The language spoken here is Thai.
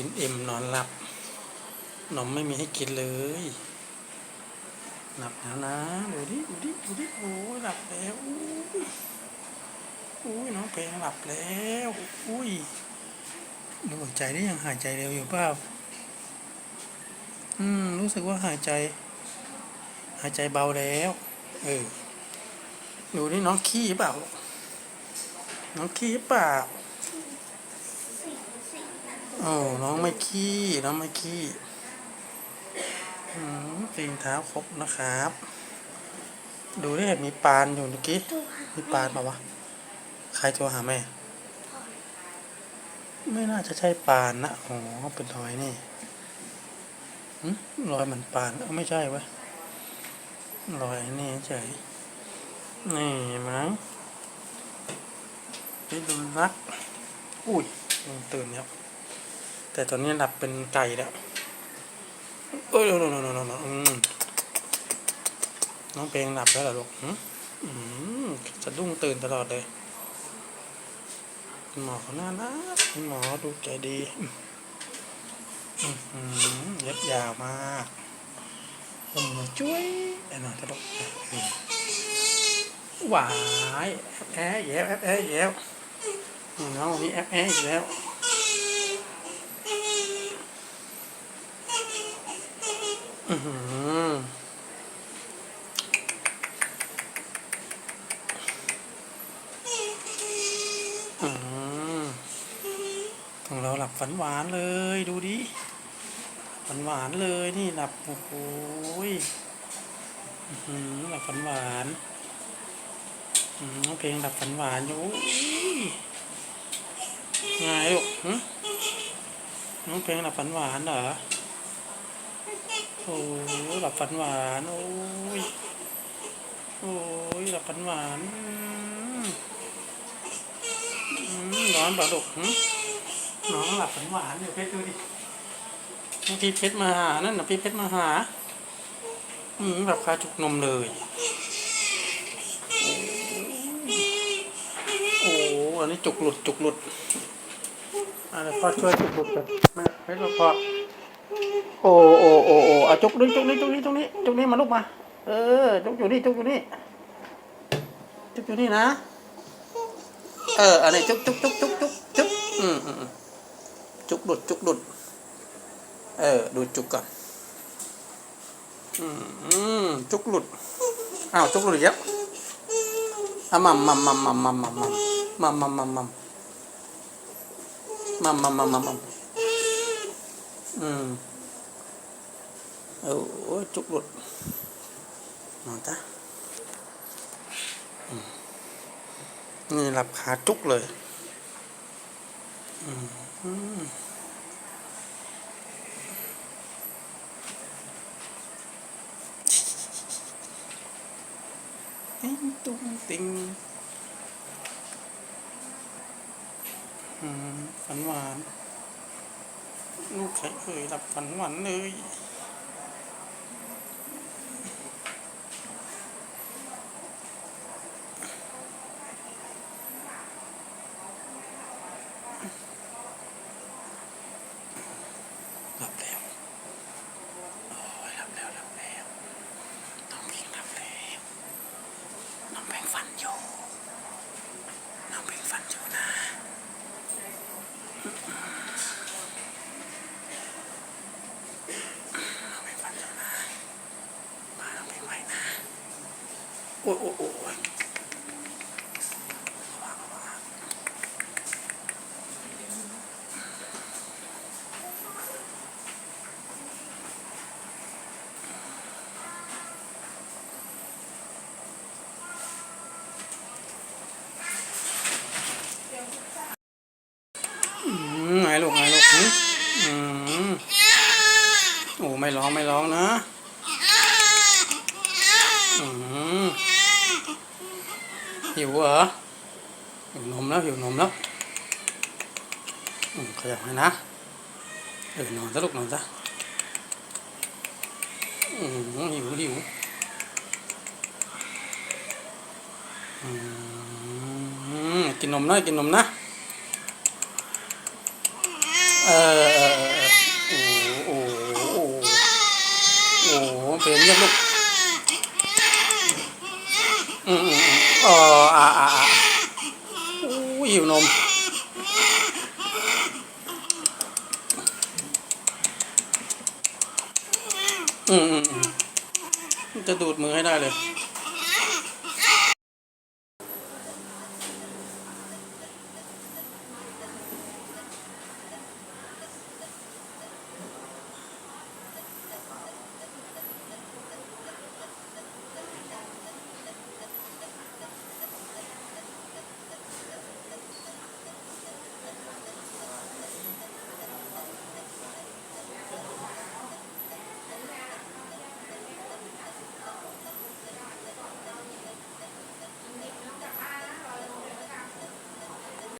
ินมนอนหลับ นมไม่มีให้กินเลย หลับแล้วนะดูดิดูดิดูดิโอ้ยหลับแล้วอุ้ยอุ้ยน้องเพลงหลับแล้วอุ้ยดูหัวใจได้ยังหายใจเร็วอยู่เปล่าอืมรู้สึกว่าหายใจ หายใจเบาแล้วเออดูนี่น้องขี้เปล่าน้องขี้เปล่า โอ้น้องไม่ขี้น้องไม่ขี้อืมตีนเท้าครบนะครับ ดูได้เห็นมีปานอยู่เมื่อกี้ตัวหามีปานเปล่าวะใครโทรหาแม่ ไม่น่าจะใช่ปานนะอ๋อเป็นรอยนี่หึรอยเหมือนปานเอ้าไม่ใช่เวะรอยนี่เฉยนี่เห็นไหมั้งนี่ดูนัก อุ้ยตื่นแล้ว แต่ตอนนี้หลับเป็นไก่แล้วเอ้ยโน้องเพลงหลับแล้วเหรอลูกหึอืมสะดุ้งตื่นตลอดเลยหมอเขาน่ารักหมอดูใจดีอืมอืมเย็บยาวมากผมช่วยไอ้หน่อยตลกหวายแอบแย้วแอบแอบแย้วน้องวันนี้แอบแอบอีกแล้ว อือหืออืม ของเราหลับฝันหวานเลยดูดิฝันหวานเลยนี่หลับโอ้โหยอื้อหือหลับฝันหวานอืมเพลงหลับฝันหวานอยู่อุ้ยไงลูกน้องเพลงหลับฝันหวานเหรอ อ้ยหลับฝันหวาน โอ้ย โอ้ยหลับฝันหวานอืมอืมร้อนปลาลูกน้องหลับฝันหวานเดี๋ยวเพชรดูดิพี่เพชรมาหา นั่นนะพี่เพชรมาหา อืมแบบคาจุกนมเลย โอ้โหอันนี้จุกหลุดจุกหลุดอะเดี๋ยวพ่อช่วยจุกหลุดกันแม่เพชรมาพอ โอ้โอ้โอ้โอ้เอาจุกนี้จุกนี้จุกนี้จุกนี้จุกนี้มาลูกมา เออจุกอยู่นี่จุกอยู่นี่จุกอยู่นี่นะ เอออันนี้จุกจุกจุกจุกจุกจุกอืมอืมอืมจุกหลุดจุกหลุดเออดูจุกก่อนอืมอืมจุกหลุดอ้าวจุกหลุดอีกแล้วอะมัมมัมมัมมัมมัมมัมมัมมัมมัมมัมมัมมัมมัมมัม อืมโอ้ยจุกหลุดนอนจ้ะนี่หลับขาจุกเลยอืมติ้งตุ้งติ้งอืมฝันหวาน ลูกเคยเอ่ยหลับฝันหวันเลย หลับแล้ว โอ้ยหลับแล้วหลับแล้ว น้องพิงหลับแล้ว น้องแพงฝันอยู่ น้องพิงฝันอยู่นะ น้องแพงฝันอยู่นะ มาน้องพิงไว้นะ โอ้ยโอ้ยโอ้ยไงลูกไงลูกอืมโอ้ไม่ร้องไม่ร้องนะอืม หิวเหรอหิวนมแล้วหิวนมแล้วอขยับให้นะเออนอนซะลูกนอนซะอืมหิวหิวอืมกินนมนะกินนมนะเออเออเออโอ้โหโอ้โหเคเงียบลูกอืมอืม อ๋ออ่าอ่าอ่าอู้หิวนม อืมอืมจะดูดมือให้ได้เลย